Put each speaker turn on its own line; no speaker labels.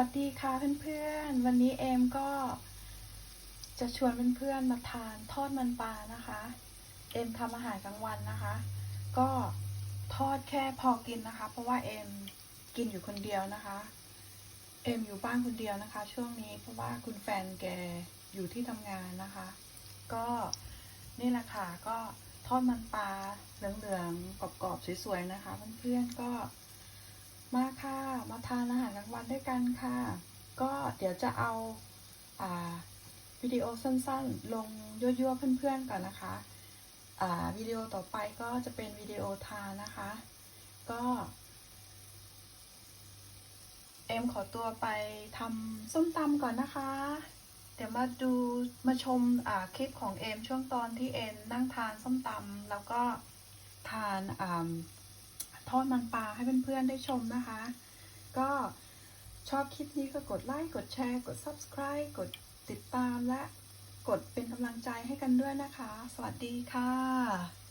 วัสดีค่ะเพื่อนๆ วันนี้เอมก็ จะชวนเพื่อนๆมาทานทอดมันปลานะคะ เอมทำอาหารกลางวันนะคะ ก็ทอดแค่พอกินนะคะ เพราะว่าเอมกินอยู่คนเดียวนะคะ เอมอยู่บ้านคนเดียวนะคะ ช่วงนี้เพราะว่าคุณแฟนแกอยู่ที่ทำงานนะคะ ก็นี่แหละค่ะก็ทอดมันปลาเหลืองๆกรอบๆสวยๆนะคะ เพื่อนๆก็ ทานอาหารกลางวันด้วยกันค่ะ ก็เดี๋ยวจะเอาอ่าวิดีโอสั้นๆ ลงยั่วๆเพื่อนๆก่อนนะคะอ่าวิดีโอต่อไปก็จะเป็นวิดีโอทานนะคะ ก็เอ็มขอตัวไปทำส้มตำก่อนนะคะ เดี๋ยวมาดูมาชมอ่าคลิปของเอ็มช่วงตอนที่เอ็มนั่งทานส้มตำแล้วก็ทานอ่าทอดมันปลาให้เพื่อนๆได้ชมนะคะ ก็ชอบคลิปนี้ก็กดไลค์ กดแชร์ กด subscribe กดติดตามและกดเป็นกำลังใจให้กันด้วยนะคะ สวัสดีค่ะ